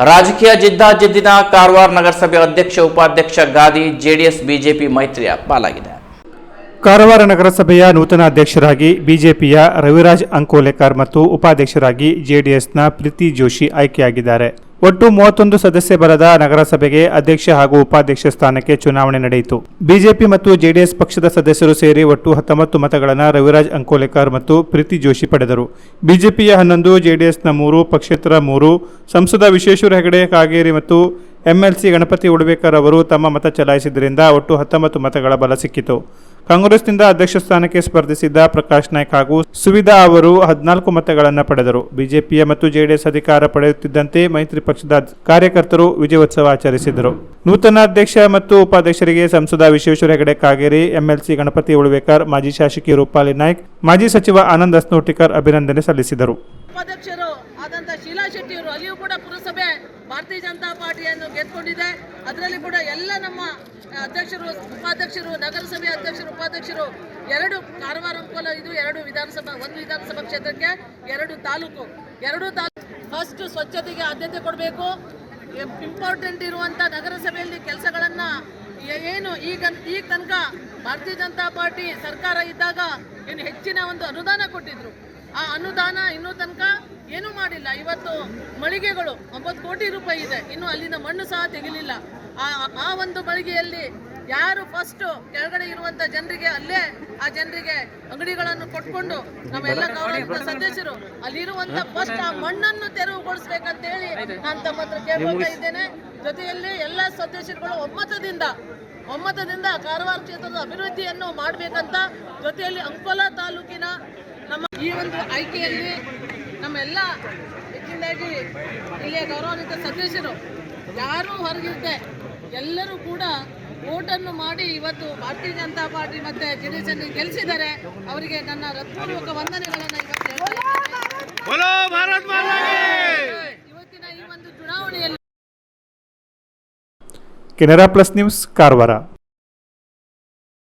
ರಾಜಕೀಯ ಜಿದ್ದಾಜಿದ್ದಿನ ಕಾರವಾರ ನಗರಸಭೆ ಅಧ್ಯಕ್ಷ, ಉಪಾಧ್ಯಕ್ಷ ಗಾದಿ ಜೆಡಿಎಸ್, ಬಿಜೆಪಿ ಮೈತ್ರಿಯ ಪಾಲಾಗಿದೆ. ಕಾರವಾರ ನಗರಸಭೆಯ ನೂತನ ಅಧ್ಯಕ್ಷರಾಗಿ ಬಿಜೆಪಿಯ ರವಿರಾಜ್ ಅಂಕೋಲೆಕರ್ ಮತ್ತು ಉಪಾಧ್ಯಕ್ಷರಾಗಿ ಜೆಡಿಎಸ್ನ ಪ್ರೀತಿ ಜೋಶಿ ಆಯ್ಕೆಯಾಗಿದ್ದಾರೆ. ಒಟ್ಟು ಮೂವತ್ತೊಂದು ಸದಸ್ಯ ಬರದ ನಗರಸಭೆಗೆ ಅಧ್ಯಕ್ಷ ಹಾಗೂ ಉಪಾಧ್ಯಕ್ಷ ಸ್ಥಾನಕ್ಕೆ ಚುನಾವಣೆ ನಡೆಯಿತು. ಬಿಜೆಪಿ ಮತ್ತು ಜೆಡಿಎಸ್ ಪಕ್ಷದ ಸದಸ್ಯರು ಸೇರಿ ಒಟ್ಟು ಹತ್ತೊಂಬತ್ತು ಮತಗಳನ್ನು ರವಿರಾಜ್ ಅಂಕೋಲೆಕರ್ ಮತ್ತು ಪ್ರೀತಿ ಜೋಶಿ ಪಡೆದರು. ಬಿಜೆಪಿಯ ಹನ್ನೊಂದು, ಜೆಡಿಎಸ್ನ ಮೂರು, ಪಕ್ಷೇತರ ಮೂರು, ಸಂಸದ ವಿಶ್ವೇಶ್ವರ ಹೆಗಡೆ, ಕಾಗೇರಿ ಮತ್ತು ಎಂಎಲ್ಸಿ ಗಣಪತಿ ಉಡ್ಬೇಕರ್ ಅವರು ತಮ್ಮ ಮತ ಚಲಾಯಿಸಿದ್ದರಿಂದ ಒಟ್ಟು ಹತ್ತೊಂಬತ್ತು ಮತಗಳ ಬಲ ಸಿಕ್ಕಿತು. ಕಾಂಗ್ರೆಸ್ನಿಂದ ಅಧ್ಯಕ್ಷ ಸ್ಥಾನಕ್ಕೆ ಸ್ಪರ್ಧಿಸಿದ್ದ ಪ್ರಕಾಶ್ ನಾಯ್ಕ್ ಹಾಗೂ ಸುವಿಧಾ ಅವರು ಹದಿನಾಲ್ಕು ಮತಗಳನ್ನು ಪಡೆದರು. ಬಿಜೆಪಿಯ ಮತ್ತು ಜೆಡಿಎಸ್ ಅಧಿಕಾರ ಪಡೆಯುತ್ತಿದ್ದಂತೆ ಮೈತ್ರಿ ಪಕ್ಷದ ಕಾರ್ಯಕರ್ತರು ವಿಜಯೋತ್ಸವ ಆಚರಿಸಿದರು. ನೂತನ ಅಧ್ಯಕ್ಷ ಮತ್ತು ಉಪಾಧ್ಯಕ್ಷರಿಗೆ ಸಂಸದ ವಿಶ್ವೇಶ್ವರ ಹೆಗಡೆ ಕಾಗೇರಿ, ಎಂಎಲ್ಸಿ ಗಣಪತಿ ಉಳ್ವೇಕರ್ ಮಾಜಿ ಶಾಸಕಿ ರೂಪಾಲಿ ನಾಯ್ಕ್, ಮಾಜಿ ಸಚಿವ ಆನಂದ್ ಅಸ್ನೋಟಿಕರ್ ಅಭಿನಂದನೆ ಸಲ್ಲಿಸಿದರು. ಉಪಾಧ್ಯಕ್ಷರು ಆದಂತ ಶೀಲಾ ಶೆಟ್ಟಿ ಅವರು ಅಲ್ಲಿಯೂ ಕೂಡ ಪುರಸಭೆ ಭಾರತೀಯ ಜನತಾ ಪಾರ್ಟಿಯನ್ನು ಗೆದ್ದುಕೊಂಡಿದೆ. ಅದರಲ್ಲಿ ಕೂಡ ಎಲ್ಲ ನಮ್ಮ ಅಧ್ಯಕ್ಷರು, ಉಪಾಧ್ಯಕ್ಷರು, ನಗರಸಭೆ ಅಧ್ಯಕ್ಷರು, ಉಪಾಧ್ಯಕ್ಷರು ಎರಡು ಕಾರವಾರ ಅಂಕೋಲ ಇದು, ಎರಡು ವಿಧಾನಸಭಾ, ಒಂದು ವಿಧಾನಸಭಾ ಕ್ಷೇತ್ರಕ್ಕೆ ಎರಡು ತಾಲೂಕು. ಎರಡು ತಾಲೂಕು ಫಸ್ಟ್ ಸ್ವಚ್ಛತೆಗೆ ಆದ್ಯತೆ ಕೊಡಬೇಕು. ಇಂಪಾರ್ಟೆಂಟ್ ಇರುವಂತ ನಗರಸಭೆಯಲ್ಲಿ ಕೆಲಸಗಳನ್ನು ಏನು ಈಗ ಈಗ ತನಕ ಭಾರತೀಯ ಜನತಾ ಪಾರ್ಟಿ ಸರ್ಕಾರ ಇದ್ದಾಗ ಏನು ಹೆಚ್ಚಿನ ಒಂದು ಅನುದಾನ ಕೊಟ್ಟಿದ್ರು. ಆ ಅನುದಾನ ಇನ್ನೂ ತನಕ ಏನೂ ಮಾಡಿಲ್ಲ. ಇವತ್ತು ಮಳಿಗೆಗಳು ಒಂಬತ್ತು ಕೋಟಿ ರೂಪಾಯಿ ಇದೆ. ಇನ್ನು ಅಲ್ಲಿನ ಮಣ್ಣು ಸಹ ತೆಗಿಲಿಲ್ಲ. ಆ ಆ ಒಂದು ಮಳಿಗೆಯಲ್ಲಿ ಯಾರು ಫಸ್ಟ್ ಕೆಳಗಡೆ ಇರುವಂತ ಜನರಿಗೆ ಅಲ್ಲೇ ಆ ಜನರಿಗೆ ಅಂಗಡಿಗಳನ್ನು ಕೊಟ್ಕೊಂಡು ನಮ್ಮೆಲ್ಲ ಗೌರವ ಸದಸ್ಯರು ಅಲ್ಲಿರುವಂತ ಫಸ್ಟ್ ಆ ಮಣ್ಣನ್ನು ತೆರವುಗೊಳಿಸ್ಬೇಕಂತ ಹೇಳಿ ನಾನು ತಮ್ಮ ಹತ್ರ ಕೇಳ್ಕೊಳ್ತಾ ಇದ್ದೇನೆ. ಜೊತೆಯಲ್ಲಿ ಎಲ್ಲ ಸದಸ್ಯರುಗಳು ಒಮ್ಮತದಿಂದ ಒಮ್ಮತದಿಂದ ಕಾರವಾರ ಕ್ಷೇತ್ರದ ಅಭಿವೃದ್ಧಿಯನ್ನು ಮಾಡಬೇಕಂತ ಜೊತೆಯಲ್ಲಿ ಅಂಕೋಲಾ ತಾಲೂಕಿನ ನಮ್ಮ ಈ ಒಂದು ಆಯ್ಕೆಯಲ್ಲಿ ನಮ್ಮೆಲ್ಲ ಹೆಚ್ಚಿನದಾಗಿ ಇಲ್ಲಿಯ ಗೌರವಾನ್ವಿತ ಸದಸ್ಯರು ಯಾರೂ ಹೊರಗಿರುತ್ತೆ ಎಲ್ಲರೂ ಕೂಡ ಓಟನ್ನು ಮಾಡಿ ಇವತ್ತು ಭಾರತೀಯ ಜನತಾ ಪಾರ್ಟಿ ಮತ್ತೆ ಜೆಡಿಎಸ್ ಅನ್ನು ಗೆಲ್ಲಿಸಿದ್ದಾರೆ ಅವರಿಗೆ ನನ್ನ ಹೃತ್ಪೂರ್ವಕ ವಂದನೆಗಳನ್ನು. ಇವತ್ತಿನ ಈ ಒಂದು ಚುನಾವಣೆಯಲ್ಲಿ ಕೆನರಾ ಪ್ಲಸ್ ನ್ಯೂಸ್ ಕಾರವಾರ.